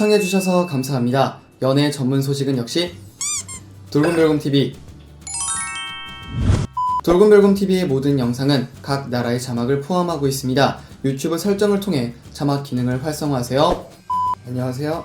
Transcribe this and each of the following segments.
시청해주셔서 감사합니다. 연애 전문 소식은 역시 돌곰돌곰TV 돌곰돌곰TV의 모든 영상은 각 나라의 자막을 포함하고 있습니다. 유튜브 설정을 통해 자막 기능을 활성화하세요. 안녕하세요.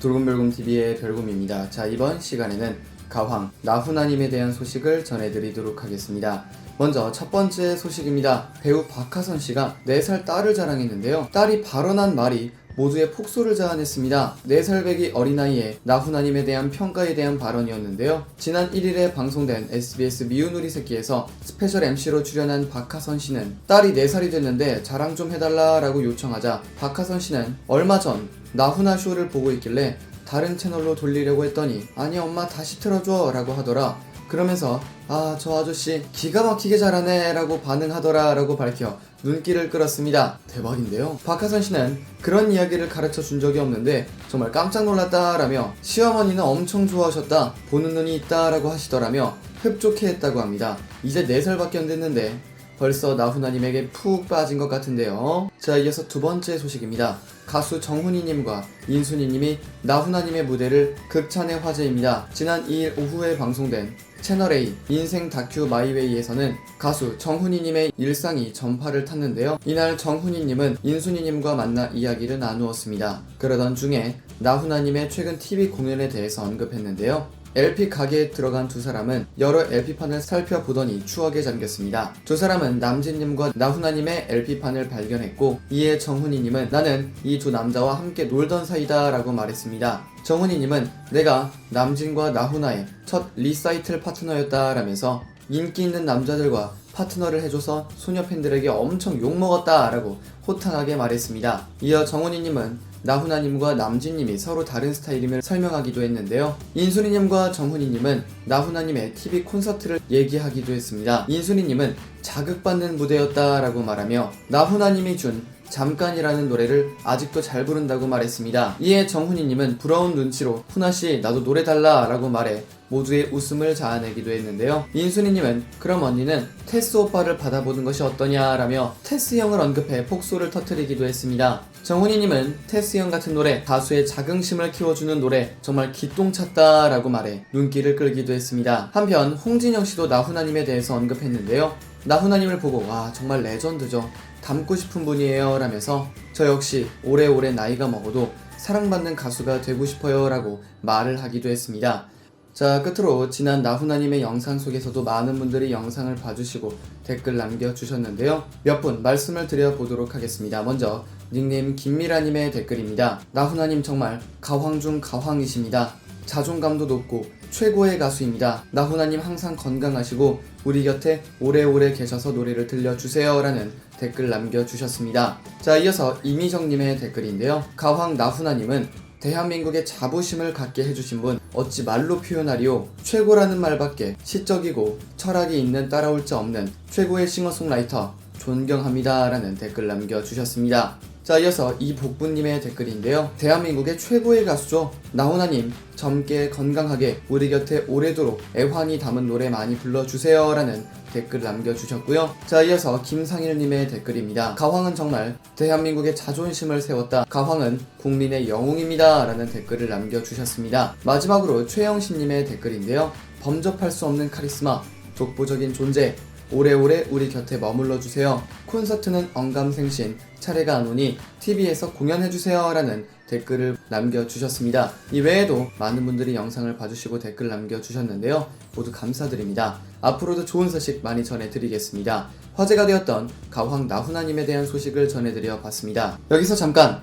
돌곰돌곰TV의 별곰입니다. 자, 이번 시간에는 가황, 나훈아님에 대한 소식을 전해드리도록 하겠습니다. 먼저 첫 번째 소식입니다. 배우 박하선 씨가 4살 딸을 자랑했는데요. 딸이 발언한 말이 모두의 폭소를 자아냈습니다. 4살 배기 어린아이의 나훈아님에 대한 평가에 대한 발언이었는데요. 지난 1일에 방송된 SBS 미우누리 새끼에서 스페셜 MC로 출연한 박하선 씨는 딸이 4살이 됐는데 자랑 좀 해달라 라고 요청하자 박하선 씨는 얼마 전 나훈아 쇼를 보고 있길래 다른 채널로 돌리려고 했더니 아니 엄마 다시 틀어줘 라고 하더라 그러면서 아 저 아저씨 기가 막히게 잘하네 라고 반응하더라 라고 밝혀 눈길을 끌었습니다. 대박인데요. 박하선 씨는 그런 이야기를 가르쳐 준 적이 없는데 정말 깜짝 놀랐다 라며 시어머니는 엄청 좋아하셨다 보는 눈이 있다 라고 하시더라며 흡족해 했다고 합니다. 이제 4살밖에 안 됐는데 벌써 나훈아님에게 푹 빠진 것 같은데요. 자, 이어서 두 번째 소식입니다. 가수 정훈이님과 인순이님이 나훈아님의 무대를 극찬의 화제입니다. 지난 2일 오후에 방송된 채널A 인생 다큐 마이웨이에서는 가수 정훈이님의 일상이 전파를 탔는데요. 이날 정훈이님은 인순이님과 만나 이야기를 나누었습니다. 그러던 중에 나훈아님의 최근 TV 공연에 대해서 언급했는데요. LP 가게에 들어간 두 사람은 여러 LP판을 살펴보더니 추억에 잠겼습니다. 두 사람은 남진님과 나훈아님의 LP판을 발견했고 이에 정훈이님은 나는 이 두 남자와 함께 놀던 사이다 라고 말했습니다. 정훈이님은 내가 남진과 나훈아의 첫 리사이틀 파트너였다 라면서 인기 있는 남자들과 파트너를 해줘서 소녀 팬들에게 엄청 욕먹었다 라고 호탕하게 말했습니다. 이어 정훈이님은 나훈아님과 남진님이 서로 다른 스타일임을 설명하기도 했는데요. 인순이님과 정훈이님은 나훈아님의 TV 콘서트를 얘기하기도 했습니다. 인순이님은 자극받는 무대였다라고 말하며 나훈아님이 준 잠깐이라는 노래를 아직도 잘 부른다고 말했습니다. 이에 정훈이님은 부러운 눈치로 훈아씨 나도 노래 달라 라고 말해 모두의 웃음을 자아내기도 했는데요. 인순이님은 그럼 언니는 테스 오빠를 받아보는 것이 어떠냐라며 테스 형을 언급해 폭소를 터뜨리기도 했습니다. 정훈이님은 테스 형 같은 노래, 가수의 자긍심을 키워주는 노래 정말 기똥찼다라고 말해 눈길을 끌기도 했습니다. 한편 홍진영 씨도 나훈아님에 대해서 언급했는데요. 나훈아님을 보고 와 정말 레전드죠. 닮고 싶은 분이에요 라면서 저 역시 오래오래 나이가 먹어도 사랑받는 가수가 되고 싶어요 라고 말을 하기도 했습니다. 자 끝으로 지난 나훈아님의 영상 속에서도 많은 분들이 영상을 봐주시고 댓글 남겨주셨는데요. 몇 분 말씀을 드려보도록 하겠습니다. 먼저 닉네임 김미라님의 댓글입니다. 나훈아님 정말 가황 중 가황이십니다. 자존감도 높고 최고의 가수입니다. 나훈아님 항상 건강하시고 우리 곁에 오래오래 계셔서 노래를 들려주세요 라는 댓글 남겨주셨습니다. 자 이어서 이미정님의 댓글인데요. 가황 나훈아님은 대한민국의 자부심을 갖게 해주신 분 어찌 말로 표현하리요 최고라는 말밖에 시적이고 철학이 있는 따라올 자 없는 최고의 싱어송라이터 존경합니다 라는 댓글 남겨주셨습니다 자 이어서 이복부님의 댓글인데요. 대한민국의 최고의 가수죠. 나훈아님 젊게 건강하게 우리 곁에 오래도록 애환이 담은 노래 많이 불러주세요 라는 댓글 남겨주셨고요. 자 이어서 김상일님의 댓글입니다. 가황은 정말 대한민국의 자존심을 세웠다. 가황은 국민의 영웅입니다 라는 댓글을 남겨주셨습니다. 마지막으로 최영신님의 댓글인데요. 범접할 수 없는 카리스마 독보적인 존재 오래오래 우리 곁에 머물러 주세요. 콘서트는 언감생신, 차례가 안 오니 TV에서 공연해주세요. 라는 댓글을 남겨주셨습니다. 이 외에도 많은 분들이 영상을 봐주시고 댓글 남겨주셨는데요. 모두 감사드립니다. 앞으로도 좋은 소식 많이 전해드리겠습니다. 화제가 되었던 가황 나훈아님에 대한 소식을 전해드려 봤습니다. 여기서 잠깐!